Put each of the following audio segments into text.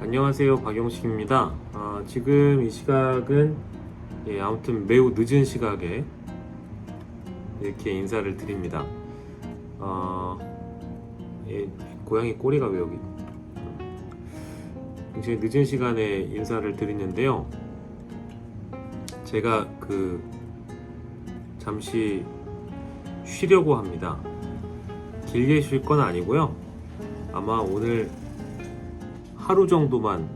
안녕하세요 박영식입니다. 아, 지금 이 시각은 예, 아무튼 매우 늦은 시각에 이렇게 인사를 드립니다. 어, 예, 고양이 꼬리가 왜 여기? 굉장히 늦은 시간에 인사를 드리는데요. 제가 그 잠시 쉬려고 합니다. 길게 쉴 건 아니고요. 아마 오늘 하루 정도만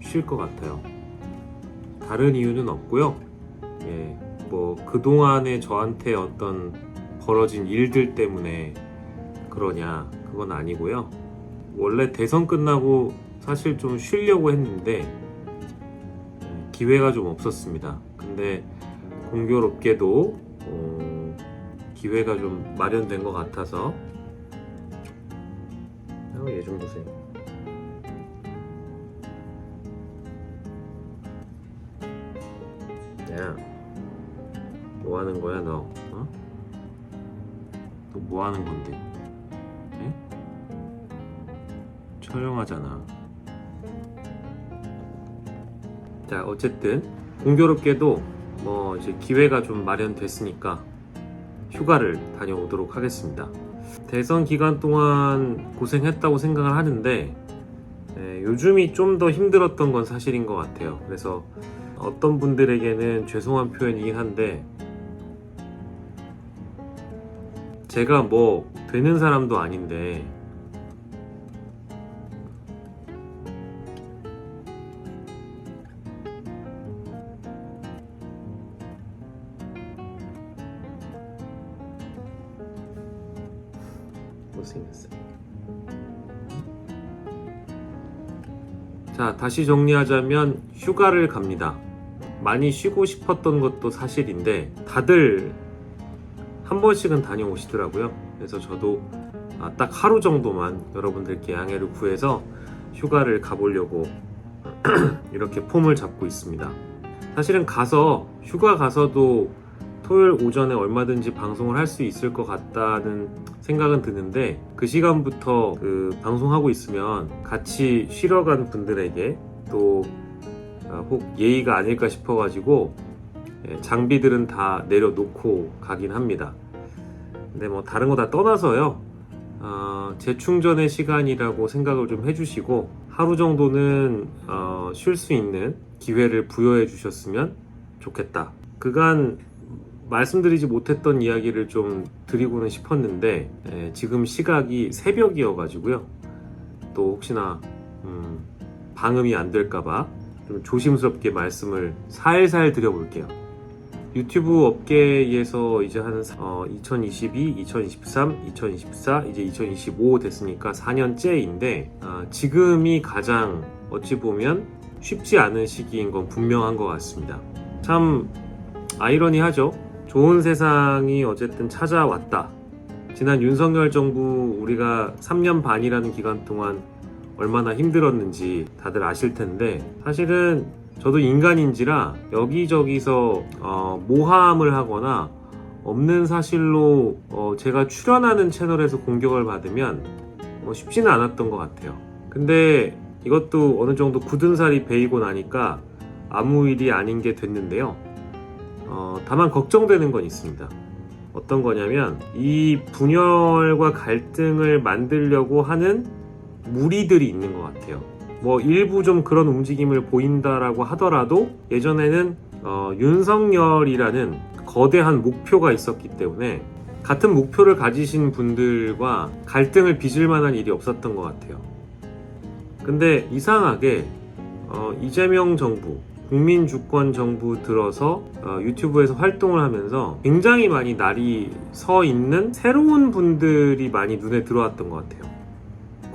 쉴 것 같아요. 다른 이유는 없고요. 예, 뭐 그동안에 저한테 어떤 벌어진 일들 때문에 그러냐 그건 아니고요. 원래 대선 끝나고 사실 좀 쉬려고 했는데 예, 기회가 좀 없었습니다. 근데 공교롭게도 어, 기회가 좀 마련된 것 같아서 얘좀 보세요. 야, 뭐 하는 거야 너? 어? 너 뭐 하는 건데? 에? 촬영하잖아. 자, 어쨌든 공교롭게도 뭐 이제 기회가 좀 마련됐으니까 휴가를 다녀오도록 하겠습니다. 대선 기간 동안 고생했다고 생각을 하는데 에, 요즘이 좀 더 힘들었던 건 사실인 것 같아요. 그래서 어떤 분들에게는 죄송한 표현이긴 한데 제가 뭐 되는 사람도 아닌데. 자, 다시 정리하자면 휴가를 갑니다. 많이 쉬고 싶었던 것도 사실인데 다들 한 번씩은 다녀오시더라고요. 그래서 저도 아, 딱 하루 정도만 여러분들께 양해를 구해서 휴가를 가보려고 이렇게 폼을 잡고 있습니다. 사실은 가서 휴가 가서도 토요일 오전에 얼마든지 방송을 할 수 있을 것 같다는 생각은 드는데 그 시간부터 그 방송하고 있으면 같이 쉬러 간 분들에게 또 아, 혹 예의가 아닐까 싶어가지고 예, 장비들은 다 내려놓고 가긴 합니다. 근데 뭐 다른 거 다 떠나서요. 어, 재충전의 시간이라고 생각을 좀 해주시고 하루 정도는 어, 쉴 수 있는 기회를 부여해 주셨으면 좋겠다. 그간 말씀드리지 못했던 이야기를 좀 드리고는 싶었는데 예, 지금 시각이 새벽이어가지고요. 또 혹시나 음, 방음이 안 될까봐 좀 조심스럽게 말씀을 살살 드려볼게요. 유튜브 업계에서 이제 한 어, 2022, 2023, 2024, 이제 2025 됐으니까 4년째인데 아, 지금이 가장 어찌 보면 쉽지 않은 시기인 건 분명한 것 같습니다. 참 아이러니하죠. 좋은 세상이 어쨌든 찾아왔다. 지난 윤석열 정부 우리가 3년 반이라는 기간 동안 얼마나 힘들었는지 다들 아실 텐데 사실은 저도 인간인지라 여기저기서 어, 모함을 하거나 없는 사실로 어, 제가 출연하는 채널에서 공격을 받으면 어, 쉽지는 않았던 것 같아요. 근데 이것도 어느 정도 굳은 살이 베이고 나니까 아무 일이 아닌 게 됐는데요. 어, 다만 걱정되는 건 있습니다. 어떤 거냐면 이 분열과 갈등을 만들려고 하는 무리들이 있는 것 같아요. 뭐 일부 좀 그런 움직임을 보인다라고 하더라도 예전에는 어, 윤석열이라는 거대한 목표가 있었기 때문에 같은 목표를 가지신 분들과 갈등을 빚을 만한 일이 없었던 것 같아요. 근데 이상하게 어, 이재명 정부, 국민 주권 정부 들어서 어, 유튜브에서 활동을 하면서 굉장히 많이 날이 서 있는 새로운 분들이 많이 눈에 들어왔던 것 같아요.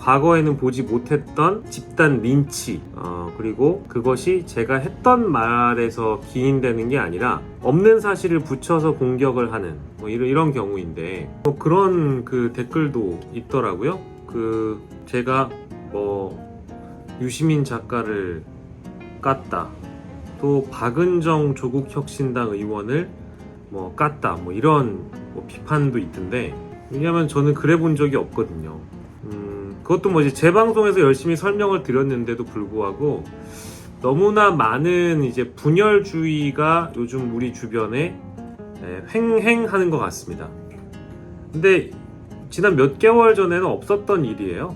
과거에는 보지 못했던 집단 린치 어, 그리고 그것이 제가 했던 말에서 기인되는 게 아니라 없는 사실을 붙여서 공격을 하는 뭐 이런, 이런 경우인데 뭐 그런 그 댓글도 있더라고요. 그 제가 뭐 유시민 작가를 깠다 또 박은정 조국혁신당 의원을 뭐 깠다 뭐 이런 뭐 비판도 있던데 왜냐면 저는 그래 본 적이 없거든요. 음, 그것도 뭐지 제 방송에서 열심히 설명을 드렸는데도 불구하고 너무나 많은 이제 분열주의가 요즘 우리 주변에 예, 횡행하는 것 같습니다. 근데 지난 몇 개월 전에는 없었던 일이에요.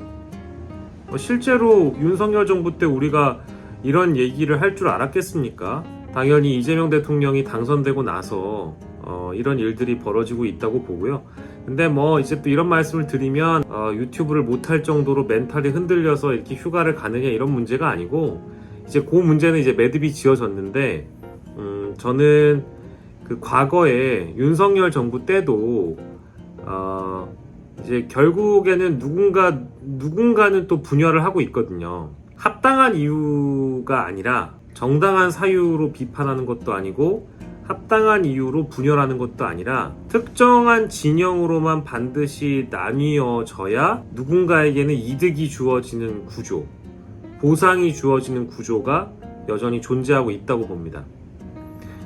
어, 실제로 윤석열 정부 때 우리가 이런 얘기를 할 줄 알았겠습니까? 당연히 이재명 대통령이 당선되고 나서 어, 이런 일들이 벌어지고 있다고 보고요. 근데 뭐 이제 또 이런 말씀을 드리면 어, 유튜브를 못할 정도로 멘탈이 흔들려서 이렇게 휴가를 가느냐 이런 문제가 아니고 이제 그 문제는 이제 매듭이 지어졌는데 음, 저는 그 과거에 윤석열 정부 때도 어, 이제 결국에는 누군가 누군가는 또 분열을 하고 있거든요. 합당한 이유가 아니라 정당한 사유로 비판하는 것도 아니고 합당한 이유로 분열하는 것도 아니라 특정한 진영으로만 반드시 나뉘어져야 누군가에게는 이득이 주어지는 구조, 보상이 주어지는 구조가 여전히 존재하고 있다고 봅니다.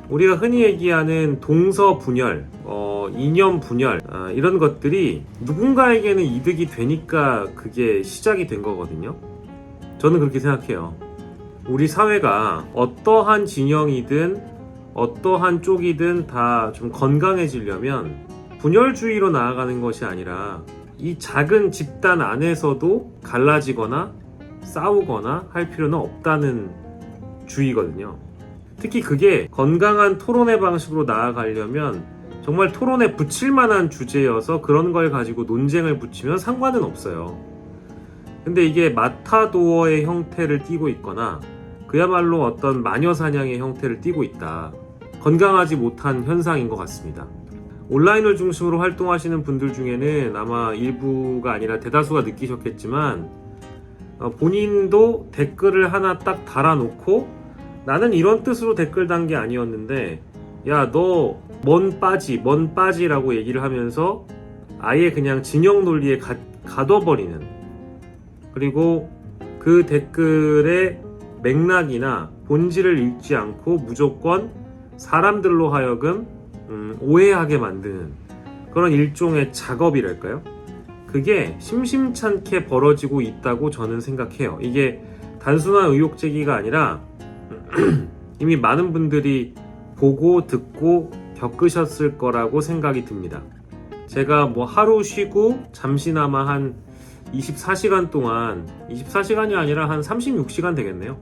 우리가 흔히 얘기하는 동서 분열, 어, 이념 분열, 아, 이런 것들이 누군가에게는 이득이 되니까 그게 시작이 된 거거든요. 저는 그렇게 생각해요. 우리 사회가 어떠한 진영이든 어떠한 쪽이든 다 좀 건강해지려면 분열주의로 나아가는 것이 아니라 이 작은 집단 안에서도 갈라지거나 싸우거나 할 필요는 없다는 주의거든요. 특히 그게 건강한 토론의 방식으로 나아가려면 정말 토론에 붙일 만한 주제여서 그런 걸 가지고 논쟁을 붙이면 상관은 없어요. 근데 이게 마타도어의 형태를 띠고 있거나 그야말로 어떤 마녀 사냥의 형태를 띠고 있다. 건강하지 못한 현상인 것 같습니다. 온라인을 중심으로 활동하시는 분들 중에는 아마 일부가 아니라 대다수가 느끼셨겠지만 어, 본인도 댓글을 하나 딱 달아놓고 나는 이런 뜻으로 댓글 단 게 아니었는데 야 너 먼 빠지 먼 빠지라고 얘기를 하면서 아예 그냥 진영 논리에 가, 가둬버리는 그리고 그 댓글의 맥락이나 본질을 읽지 않고 무조건 사람들로 하여금 음, 오해하게 만드는 그런 일종의 작업이랄까요? 그게 심심찮게 벌어지고 있다고 저는 생각해요. 이게 단순한 의혹 제기가 아니라 이미 많은 분들이 보고 듣고 겪으셨을 거라고 생각이 듭니다. 제가 뭐 하루 쉬고 잠시나마 한 24시간 동안 24시간이 아니라 한 36시간 되겠네요.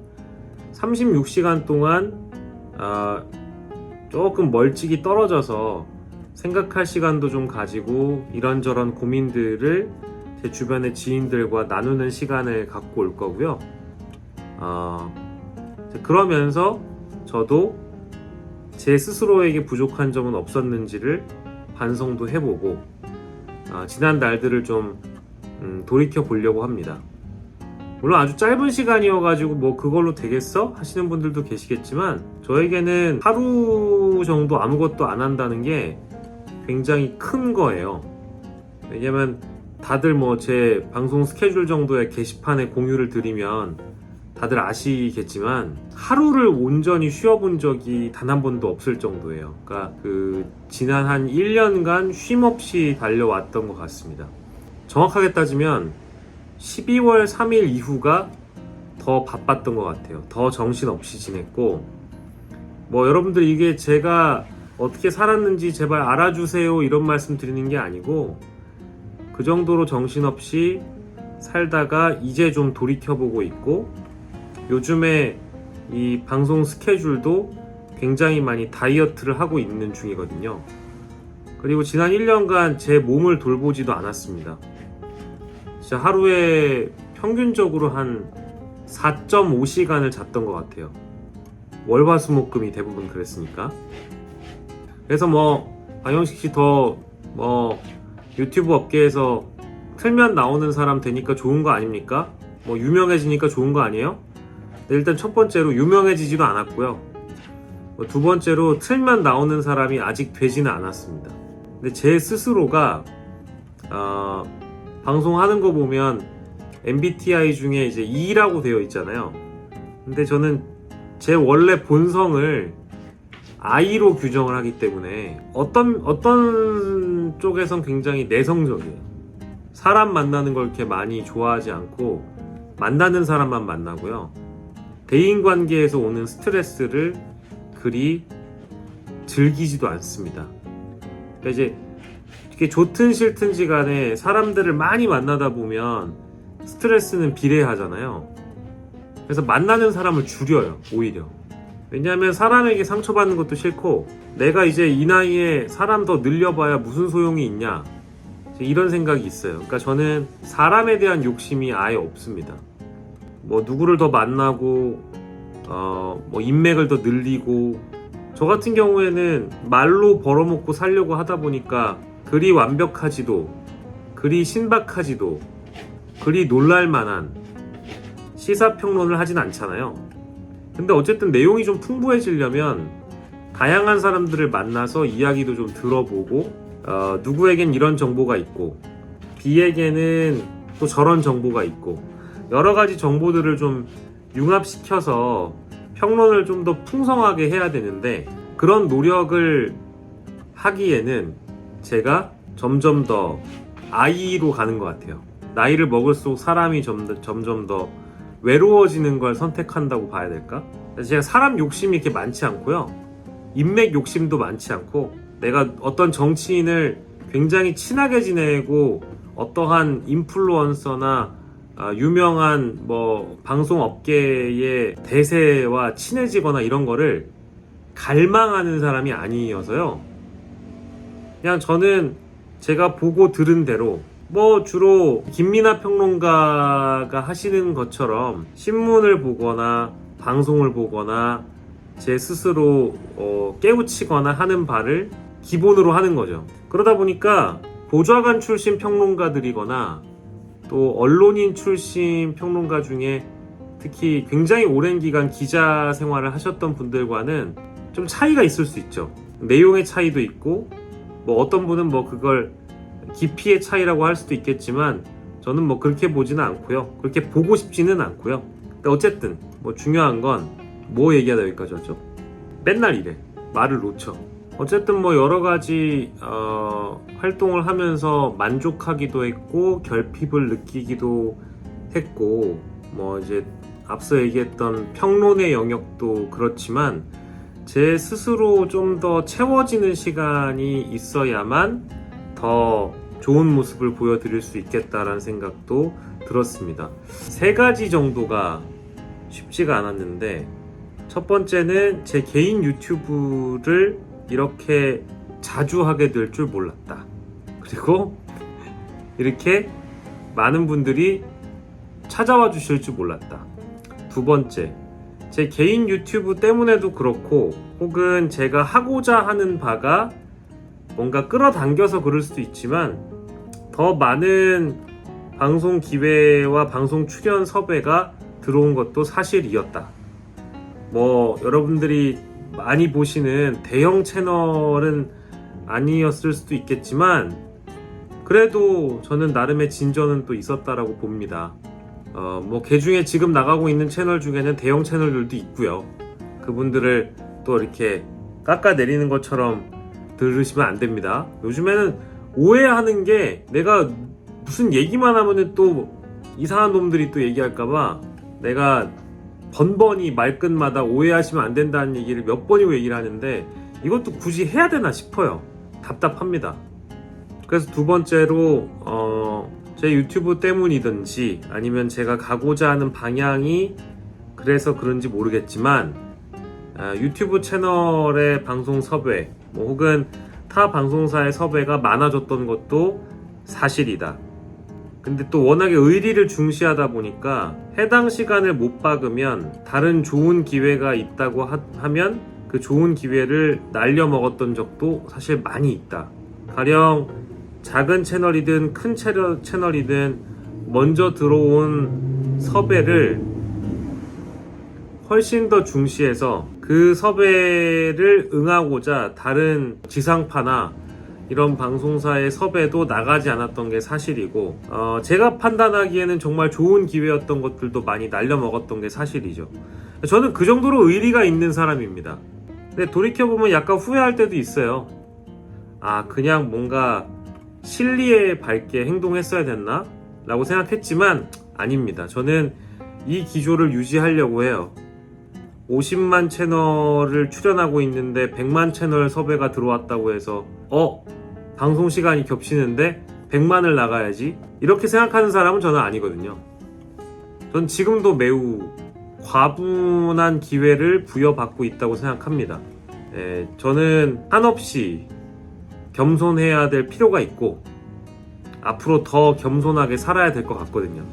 36시간 동안 아, 조금 멀찍이 떨어져서 생각할 시간도 좀 가지고 이런저런 고민들을 제 주변의 지인들과 나누는 시간을 갖고 올 거고요. 어, 그러면서 저도 제 스스로에게 부족한 점은 없었는지를 반성도 해보고 어, 지난 날들을 좀 음, 돌이켜 보려고 합니다. 물론 아주 짧은 시간이어가지고 뭐 그걸로 되겠어? 하시는 분들도 계시겠지만 저에게는 하루 정도 아무것도 안 한다는 게 굉장히 큰 거예요. 왜냐면 다들 뭐 제 방송 스케줄 정도의 게시판에 공유를 드리면 다들 아시겠지만 하루를 온전히 쉬어본 적이 단 한 번도 없을 정도예요. 그러니까 그 지난 한 1년간 쉼 없이 달려왔던 것 같습니다. 정확하게 따지면 12월 3일 이후가 더 바빴던 것 같아요. 더 정신없이 지냈고 뭐 여러분들 이게 제가 어떻게 살았는지 제발 알아주세요 이런 말씀 드리는 게 아니고 그 정도로 정신없이 살다가 이제 좀 돌이켜보고 있고 요즘에 이 방송 스케줄도 굉장히 많이 다이어트를 하고 있는 중이거든요. 그리고 지난 1년간 제 몸을 돌보지도 않았습니다. 진짜 하루에 평균적으로 한 4.5시간을 잤던 것 같아요. 월화수목금이 대부분 그랬으니까. 그래서 뭐 박영식 씨 더 뭐 유튜브 업계에서 틀면 나오는 사람 되니까 좋은 거 아닙니까? 뭐 유명해지니까 좋은 거 아니에요? 네, 일단 첫 번째로 유명해지지도 않았고요. 뭐두 번째로 틀면 나오는 사람이 아직 되지는 않았습니다. 근데 제 스스로가 어, 방송하는 거 보면 MBTI 중에 이제 E라고 되어 있잖아요. 근데 저는 제 원래 본성을 I로 규정을 하기 때문에 어떤 어떤 쪽에선 굉장히 내성적이에요. 사람 만나는 걸 이렇게 많이 좋아하지 않고 만나는 사람만 만나고요. 대인 관계에서 오는 스트레스를 그리 즐기지도 않습니다. 그러니까 이제 이게 좋든 싫든지 간에 사람들을 많이 만나다 보면 스트레스는 비례하잖아요. 그래서 만나는 사람을 줄여요, 오히려. 왜냐하면 사람에게 상처받는 것도 싫고, 내가 이제 이 나이에 사람 더 늘려봐야 무슨 소용이 있냐. 이런 생각이 있어요. 그러니까 저는 사람에 대한 욕심이 아예 없습니다. 뭐, 누구를 더 만나고, 어, 뭐, 인맥을 더 늘리고, 저 같은 경우에는 말로 벌어먹고 살려고 하다 보니까 그리 완벽하지도, 그리 신박하지도, 그리 놀랄만한 시사평론을 하진 않잖아요. 근데 어쨌든 내용이 좀 풍부해지려면 다양한 사람들을 만나서 이야기도 좀 들어보고 어, 누구에겐 이런 정보가 있고 B에게는 또 저런 정보가 있고 여러 가지 정보들을 좀 융합시켜서 평론을 좀 더 풍성하게 해야 되는데 그런 노력을 하기에는 제가 점점 더 아이로 가는 것 같아요. 나이를 먹을수록 사람이 점, 점점 더 외로워지는 걸 선택한다고 봐야 될까? 제가 사람 욕심이 이렇게 많지 않고요. 인맥 욕심도 많지 않고 내가 어떤 정치인을 굉장히 친하게 지내고 어떠한 인플루언서나 아, 유명한 뭐 방송 업계의 대세와 친해지거나 이런 거를 갈망하는 사람이 아니어서요. 그냥 저는 제가 보고 들은 대로 뭐 주로 김민아 평론가가 하시는 것처럼 신문을 보거나 방송을 보거나 제 스스로 어, 깨우치거나 하는 바를 기본으로 하는 거죠. 그러다 보니까 보좌관 출신 평론가들이거나 또 언론인 출신 평론가 중에 특히 굉장히 오랜 기간 기자 생활을 하셨던 분들과는 좀 차이가 있을 수 있죠. 내용의 차이도 있고 뭐 어떤 분은 뭐 그걸 깊이의 차이라고 할 수도 있겠지만 저는 뭐 그렇게 보지는 않고요. 그렇게 보고 싶지는 않고요. 근데 어쨌든 뭐 중요한 건 뭐 얘기하다 여기까지 왔죠? 맨날 이래. 말을 놓쳐. 어쨌든 뭐 여러 가지 어, 활동을 하면서 만족하기도 했고 결핍을 느끼기도 했고 뭐 이제 앞서 얘기했던 평론의 영역도 그렇지만 제 스스로 좀 더 채워지는 시간이 있어야만 더 좋은 모습을 보여드릴 수 있겠다라는 생각도 들었습니다. 세 가지 정도가 쉽지가 않았는데 첫 번째는 제 개인 유튜브를 이렇게 자주 하게 될 줄 몰랐다. 그리고 이렇게 많은 분들이 찾아와 주실 줄 몰랐다. 두 번째, 제 개인 유튜브 때문에도 그렇고 혹은 제가 하고자 하는 바가 뭔가 끌어당겨서 그럴 수도 있지만 더 많은 방송 기회와 방송 출연 섭외가 들어온 것도 사실이었다. 뭐 여러분들이 많이 보시는 대형 채널은 아니었을 수도 있겠지만 그래도 저는 나름의 진전은 또 있었다라고 봅니다. 어, 뭐, 그 중에 지금 나가고 있는 채널 중에는 대형 채널들도 있고요. 그분들을 또 이렇게 깎아 내리는 것처럼 들으시면 안 됩니다. 요즘에는 오해하는 게 내가 무슨 얘기만 하면은 또 이상한 놈들이 또 얘기할까봐 내가 번번이 말끝마다 오해하시면 안 된다는 얘기를 몇 번이고 얘기를 하는데 이것도 굳이 해야 되나 싶어요. 답답합니다. 그래서 두 번째로 어, 제 유튜브 때문이든지 아니면 제가 가고자 하는 방향이 그래서 그런지 모르겠지만 아, 유튜브 채널의 방송 섭외 뭐 혹은 타 방송사의 섭외가 많아졌던 것도 사실이다. 근데 또 워낙에 의리를 중시하다 보니까 해당 시간을 못 박으면 다른 좋은 기회가 있다고 하, 면그 좋은 기회를 날려 먹었던 적도 사실 많이 있다. 가령 작은 채널이든 큰 채널, 채널이든 먼저 들어온 섭외를 훨씬 더 중시해서 그 섭외를 응하고자 다른 지상파나 이런 방송사의 섭외도 나가지 않았던 게 사실이고 어, 제가 판단하기에는 정말 좋은 기회였던 것들도 많이 날려먹었던 게 사실이죠. 저는 그 정도로 의리가 있는 사람입니다. 근데 돌이켜보면 약간 후회할 때도 있어요. 아, 그냥 뭔가 실리에 밝게 행동했어야 됐나? 라고 생각했지만 아닙니다. 저는 이 기조를 유지하려고 해요. 50만 채널을 출연하고 있는데 100만 채널 섭외가 들어왔다고 해서 어? 방송 시간이 겹치는데 100만을 나가야지 이렇게 생각하는 사람은 저는 아니거든요. 전 지금도 매우 과분한 기회를 부여받고 있다고 생각합니다. 예, 저는 한없이 겸손해야 될 필요가 있고 앞으로 더 겸손하게 살아야 될 것 같거든요.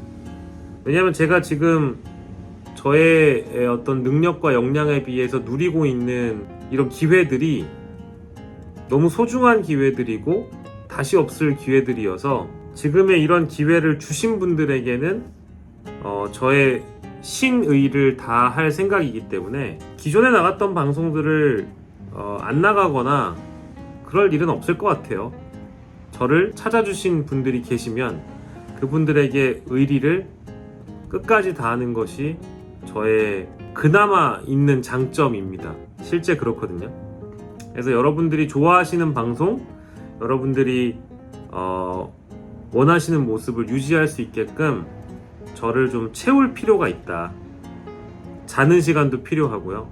왜냐하면 제가 지금 저의 어떤 능력과 역량에 비해서 누리고 있는 이런 기회들이 너무 소중한 기회들이고 다시 없을 기회들이어서 지금의 이런 기회를 주신 분들에게는 어, 저의 신의를 다 할 생각이기 때문에 기존에 나갔던 방송들을 어, 안 나가거나 그럴 일은 없을 것 같아요. 저를 찾아주신 분들이 계시면 그분들에게 의리를 끝까지 다하는 것이 저의 그나마 있는 장점입니다. 실제 그렇거든요. 그래서 여러분들이 좋아하시는 방송, 여러분들이 어, 원하시는 모습을 유지할 수 있게끔 저를 좀 채울 필요가 있다. 자는 시간도 필요하고요.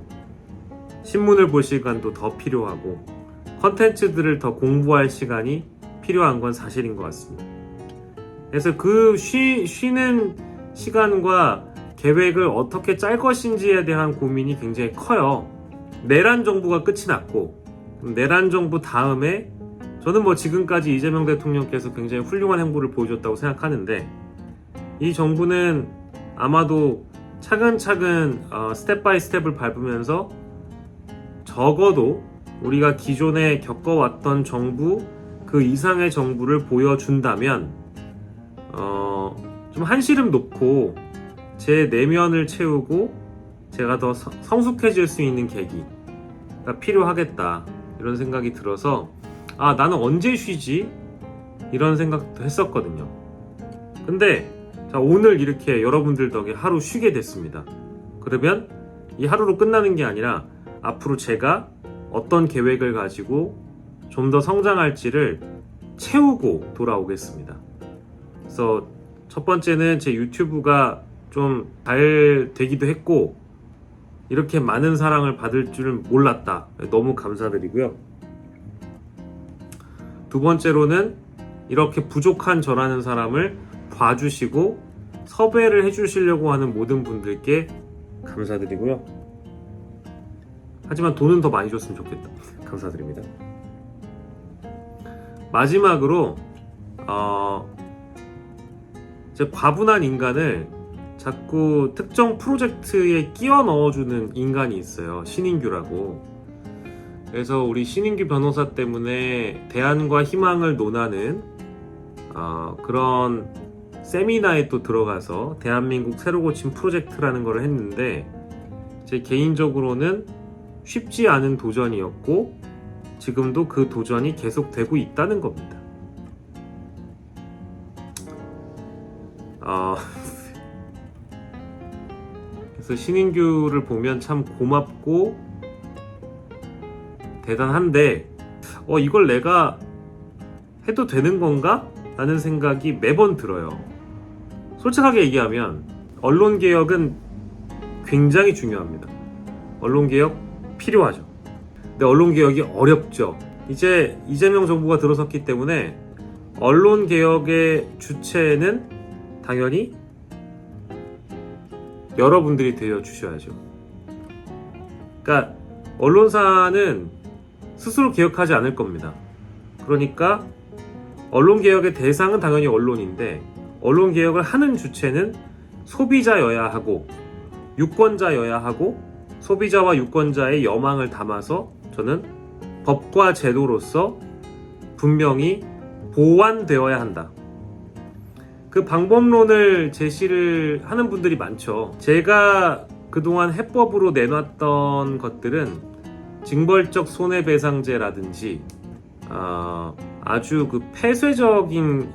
신문을 볼 시간도 더 필요하고 컨텐츠들을 더 공부할 시간이 필요한 건 사실인 것 같습니다. 그래서 그 쉬, 쉬는 시간과 계획을 어떻게 짤 것인지에 대한 고민이 굉장히 커요. 내란 정부가 끝이 났고 내란 정부 다음에 저는 뭐 지금까지 이재명 대통령께서 굉장히 훌륭한 행보를 보여줬다고 생각하는데 이 정부는 아마도 차근차근 어, 스텝 바이 스텝을 밟으면서 적어도 우리가 기존에 겪어왔던 정부 그 이상의 정부를 보여준다면 어, 좀 한시름 놓고 제 내면을 채우고 제가 더 성- 성숙해질 수 있는 계기가 필요하겠다 이런 생각이 들어서 아 나는 언제 쉬지? 이런 생각도 했었거든요. 근데 자, 오늘 이렇게 여러분들 덕에 하루 쉬게 됐습니다. 그러면 이 하루로 끝나는 게 아니라 앞으로 제가 어떤 계획을 가지고 좀 더 성장할지를 채우고 돌아오겠습니다. 그래서 첫 번째는 제 유튜브가 좀 잘 되기도 했고 이렇게 많은 사랑을 받을 줄은 몰랐다. 너무 감사드리고요. 두 번째로는 이렇게 부족한 저라는 사람을 봐주시고 섭외를 해주시려고 하는 모든 분들께 감사드리고요. 하지만 돈은 더 많이 줬으면 좋겠다. 감사드립니다. 마지막으로 어, 이제 과분한 인간을 자꾸 특정 프로젝트에 끼워 넣어주는 인간이 있어요. 신인규라고. 그래서 우리 신인규 변호사 때문에 대안과 희망을 논하는 어, 그런 세미나에 또 들어가서 대한민국 새로 고침 프로젝트라는 걸 했는데 제 개인적으로는 쉽지 않은 도전이었고 지금도 그 도전이 계속되고 있다는 겁니다. 그래서 신인규를 보면 참 고맙고 대단한데 어 이걸 내가 해도 되는 건가? 라는 생각이 매번 들어요. 솔직하게 얘기하면 언론 개혁은 굉장히 중요합니다. 언론 개혁 필요하죠. 근데 언론 개혁이 어렵죠. 이제 이재명 정부가 들어섰기 때문에 언론 개혁의 주체는 당연히 여러분들이 되어 주셔야죠. 그러니까 언론사는 스스로 개혁하지 않을 겁니다. 그러니까 언론 개혁의 대상은 당연히 언론인데 언론 개혁을 하는 주체는 소비자여야 하고 유권자여야 하고 소비자와 유권자의 여망을 담아서 저는 법과 제도로서 분명히 보완되어야 한다. 그 방법론을 제시를 하는 분들이 많죠. 제가 그동안 해법으로 내놨던 것들은 징벌적 손해배상제라든지 어, 아주 그 폐쇄적인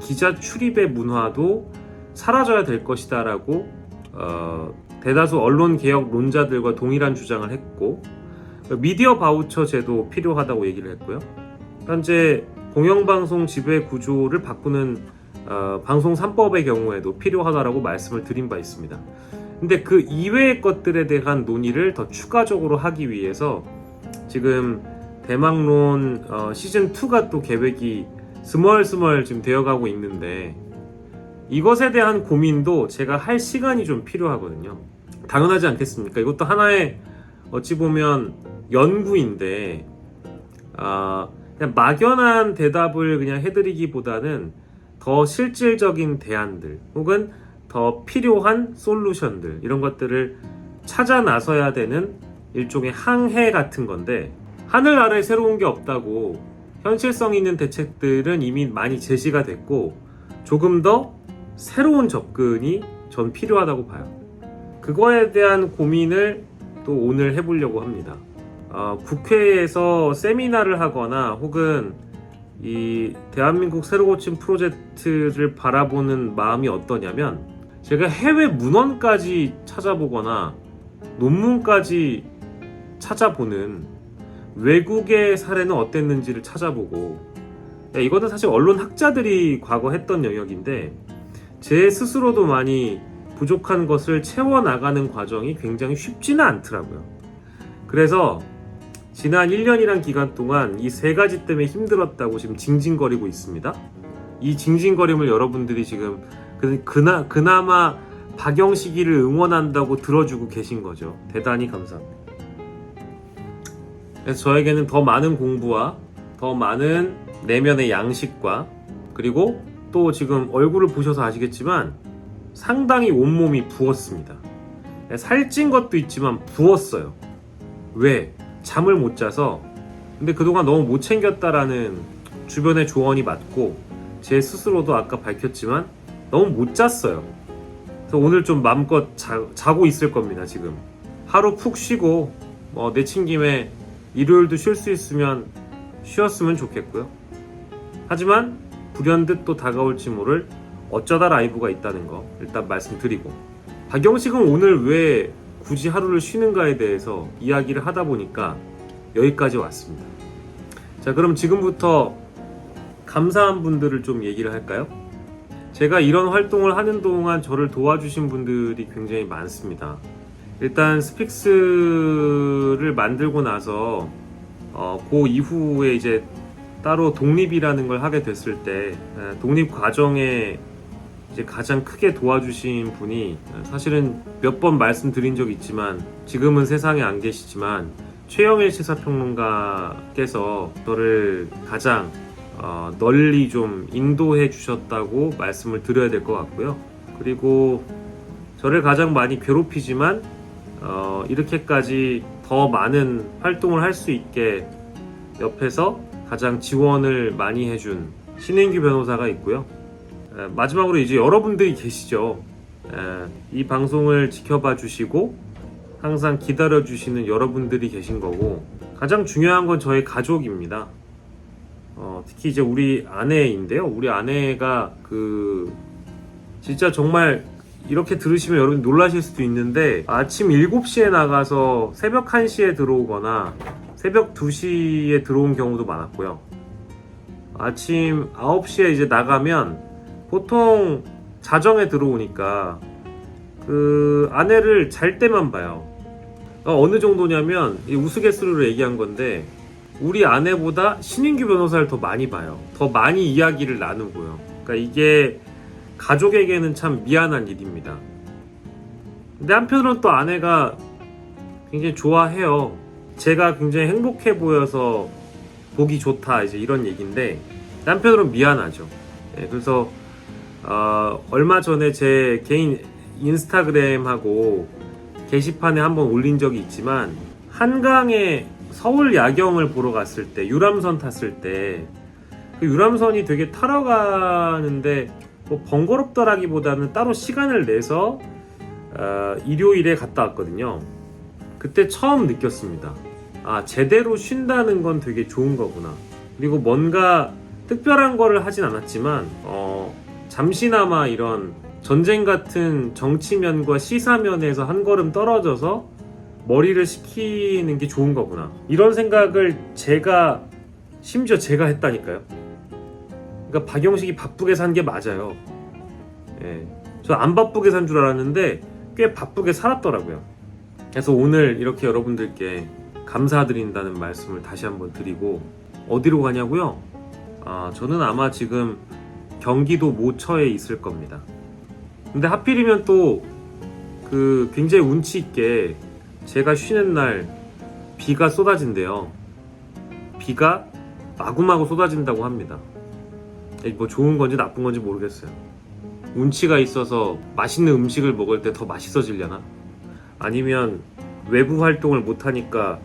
기자 출입의 문화도 사라져야 될 것이다라고 어, 대다수 언론 개혁 론자들과 동일한 주장을 했고 미디어 바우처 제도 필요하다고 얘기를 했고요. 현재 공영방송 지배 구조를 바꾸는 어, 방송 3법의 경우에도 필요하다라고 말씀을 드린 바 있습니다. 근데 그 이외의 것들에 대한 논의를 더 추가적으로 하기 위해서 지금 대망론 어, 시즌 2가 또 계획이 스멀스멀 지금 되어가고 있는데 이것에 대한 고민도 제가 할 시간이 좀 필요하거든요. 당연하지 않겠습니까? 이것도 하나의 어찌 보면 연구인데 아, 그냥 막연한 대답을 그냥 해드리기보다는 더 실질적인 대안들 혹은 더 필요한 솔루션들 이런 것들을 찾아 나서야 되는 일종의 항해 같은 건데 하늘 아래 새로운 게 없다고 현실성 있는 대책들은 이미 많이 제시가 됐고 조금 더 새로운 접근이 전 필요하다고 봐요. 그거에 대한 고민을 또 오늘 해보려고 합니다. 어, 국회에서 세미나를 하거나 혹은 이 대한민국 새로 고침 프로젝트를 바라보는 마음이 어떠냐면 제가 해외 문헌까지 찾아보거나 논문까지 찾아보는 외국의 사례는 어땠는지를 찾아보고 야, 이거는 사실 언론 학자들이 과거 했던 영역인데 제 스스로도 많이 부족한 것을 채워나가는 과정이 굉장히 쉽지는 않더라고요. 그래서 지난 1년이란 기간 동안 이 세 가지 때문에 힘들었다고 지금 징징거리고 있습니다. 이 징징거림을 여러분들이 지금 그- 그나, 그나마 박영식이를 응원한다고 들어주고 계신 거죠. 대단히 감사합니다. 그래서 저에게는 더 많은 공부와 더 많은 내면의 양식과 그리고 또 지금 얼굴을 보셔서 아시겠지만 상당히 온몸이 부었습니다. 살찐 것도 있지만 부었어요. 왜? 잠을 못 자서 근데 그동안 너무 못 챙겼다라는 주변의 조언이 맞고 제 스스로도 아까 밝혔지만 너무 못 잤어요. 그래서 오늘 좀 마음껏 자, 자고 있을 겁니다 지금 하루 푹 쉬고 뭐 내친 김에 일요일도 쉴 수 있으면 쉬었으면 좋겠고요. 하지만 불현듯 또 다가올지 모를 어쩌다 라이브가 있다는 거 일단 말씀드리고 박영식은 오늘 왜 굳이 하루를 쉬는가에 대해서 이야기를 하다 보니까 여기까지 왔습니다. 자, 그럼 지금부터 감사한 분들을 좀 얘기를 할까요? 제가 이런 활동을 하는 동안 저를 도와주신 분들이 굉장히 많습니다. 일단 스픽스를 만들고 나서 어, 그 이후에 이제 따로 독립이라는 걸 하게 됐을 때 에, 독립 과정에 이제 가장 크게 도와주신 분이 에, 사실은 몇 번 말씀드린 적 있지만 지금은 세상에 안 계시지만 최영일 시사평론가께서 저를 가장 어, 널리 좀 인도해 주셨다고 말씀을 드려야 될 것 같고요. 그리고 저를 가장 많이 괴롭히지만 어, 이렇게까지 더 많은 활동을 할 수 있게 옆에서 가장 지원을 많이 해준 신인규 변호사가 있고요. 에, 마지막으로 이제 여러분들이 계시죠. 에, 이 방송을 지켜봐 주시고 항상 기다려 주시는 여러분들이 계신 거고 가장 중요한 건 저의 가족입니다. 어, 특히 이제 우리 아내인데요. 우리 아내가 그 진짜 정말 이렇게 들으시면 여러분 놀라실 수도 있는데 아침 7시에 나가서 새벽 1시에 들어오거나 새벽 2시에 들어온 경우도 많았고요. 아침 9시에 이제 나가면 보통 자정에 들어오니까 그 아내를 잘 때만 봐요. 어, 어느 정도냐면 이 우스갯소리로 얘기한 건데 우리 아내보다 신인규 변호사를 더 많이 봐요. 더 많이 이야기를 나누고요. 그러니까 이게 가족에게는 참 미안한 일입니다. 근데 한편으로는 또 아내가 굉장히 좋아해요. 제가 굉장히 행복해 보여서 보기 좋다 이제 이런 얘기인데 한편으로는 미안하죠. 예, 그래서 어, 얼마 전에 제 개인 인스타그램하고 게시판에 한번 올린 적이 있지만 한강에 서울 야경을 보러 갔을 때 유람선 탔을 때 그 유람선이 되게 타러 가는데 뭐 번거롭더라기보다는 따로 시간을 내서 어, 일요일에 갔다 왔거든요. 그때 처음 느꼈습니다. 아 제대로 쉰다는 건 되게 좋은 거구나. 그리고 뭔가 특별한 거를 하진 않았지만 어, 잠시나마 이런 전쟁 같은 정치면과 시사면에서 한 걸음 떨어져서 머리를 식히는 게 좋은 거구나. 이런 생각을 제가 심지어 제가 했다니까요. 그러니까 박영식이 바쁘게 산 게 맞아요. 예. 저 안 바쁘게 산 줄 알았는데 꽤 바쁘게 살았더라고요. 그래서 오늘 이렇게 여러분들께 감사드린다는 말씀을 다시 한번 드리고 어디로 가냐고요? 아, 저는 아마 지금 경기도 모처에 있을 겁니다. 근데 하필이면 또 그 굉장히 운치 있게 제가 쉬는 날 비가 쏟아진대요. 비가 마구마구 쏟아진다고 합니다. 뭐 좋은 건지 나쁜 건지 모르겠어요. 운치가 있어서 맛있는 음식을 먹을 때 더 맛있어지려나? 아니면 외부 활동을 못하니까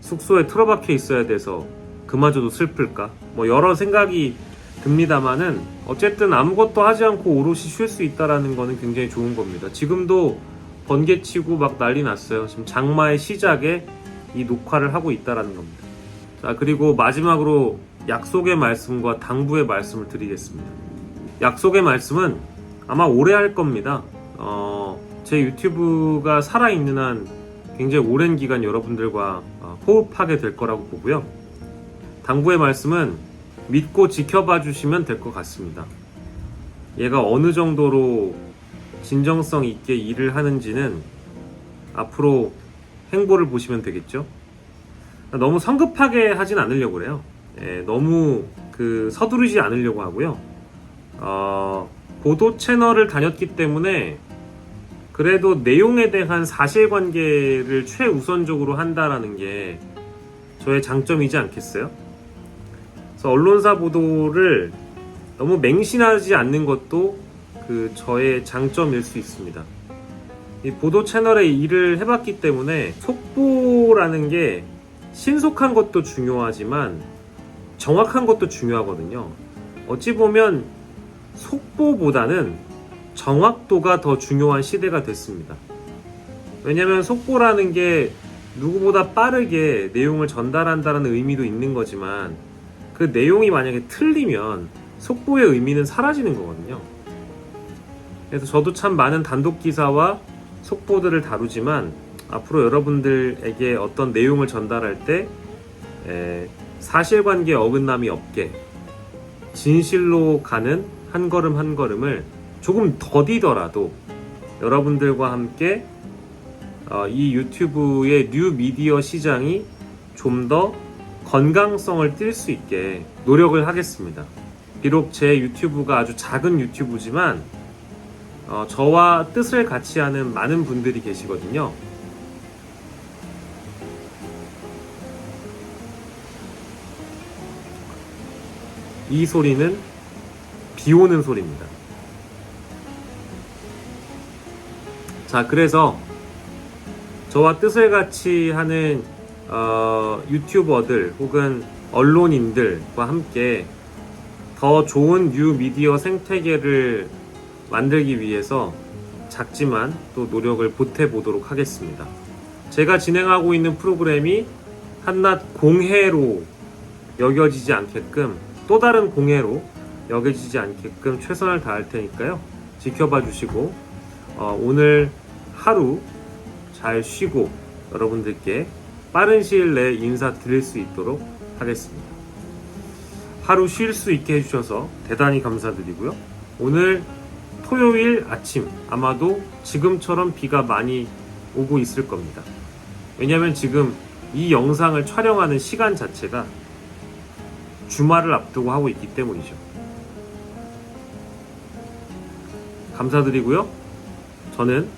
숙소에 틀어박혀 있어야 돼서 그마저도 슬플까? 뭐 여러 생각이 듭니다만은 어쨌든 아무것도 하지 않고 오롯이 쉴 수 있다라는 거는 굉장히 좋은 겁니다. 지금도 번개치고 막 난리 났어요. 지금 장마의 시작에 이 녹화를 하고 있다라는 겁니다. 자, 그리고 마지막으로 약속의 말씀과 당부의 말씀을 드리겠습니다. 약속의 말씀은 아마 오래 할 겁니다. 어, 제 유튜브가 살아있는 한 굉장히 오랜 기간 여러분들과 어, 호흡하게 될 거라고 보고요. 당부의 말씀은 믿고 지켜봐 주시면 될 것 같습니다. 얘가 어느 정도로 진정성 있게 일을 하는지는 앞으로 행보를 보시면 되겠죠. 너무 성급하게 하진 않으려고 그래요. 예, 너무 그 서두르지 않으려고 하고요. 어, 보도 채널을 다녔기 때문에 그래도 내용에 대한 사실관계를 최우선적으로 한다라는 게 저의 장점이지 않겠어요? 그래서 언론사 보도를 너무 맹신하지 않는 것도 그 저의 장점일 수 있습니다. 이 보도 채널에 일을 해봤기 때문에 속보라는 게 신속한 것도 중요하지만 정확한 것도 중요하거든요. 어찌 보면 속보보다는 정확도가 더 중요한 시대가 됐습니다. 왜냐하면 속보라는 게 누구보다 빠르게 내용을 전달한다는 의미도 있는 거지만 그 내용이 만약에 틀리면 속보의 의미는 사라지는 거거든요. 그래서 저도 참 많은 단독 기사와 속보들을 다루지만 앞으로 여러분들에게 어떤 내용을 전달할 때 에, 사실관계 어긋남이 없게 진실로 가는 한 걸음 한 걸음을 조금 더디더라도 여러분들과 함께 어, 이 유튜브의 뉴 미디어 시장이 좀더 건강성을 띌 수 있게 노력을 하겠습니다. 비록 제 유튜브가 아주 작은 유튜브지만 어, 저와 뜻을 같이 하는 많은 분들이 계시거든요. 이 소리는 비 오는 소리입니다. 자, 그래서 저와 뜻을 같이 하는 어, 유튜버들 혹은 언론인들과 함께 더 좋은 뉴 미디어 생태계를 만들기 위해서 작지만 또 노력을 보태 보도록 하겠습니다. 제가 진행하고 있는 프로그램이 한낱 공해로 여겨지지 않게끔 또 다른 공해로 여겨지지 않게끔 최선을 다할 테니까요. 지켜봐 주시고 어, 오늘 하루 잘 쉬고 여러분들께 빠른 시일 내에 인사 드릴 수 있도록 하겠습니다. 하루 쉴 수 있게 해주셔서 대단히 감사드리고요. 오늘 토요일 아침 아마도 지금처럼 비가 많이 오고 있을 겁니다. 왜냐하면 지금 이 영상을 촬영하는 시간 자체가 주말을 앞두고 하고 있기 때문이죠. 감사드리고요. 저는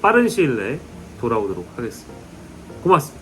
빠른 시일 내에 돌아오도록 하겠습니다. 고맙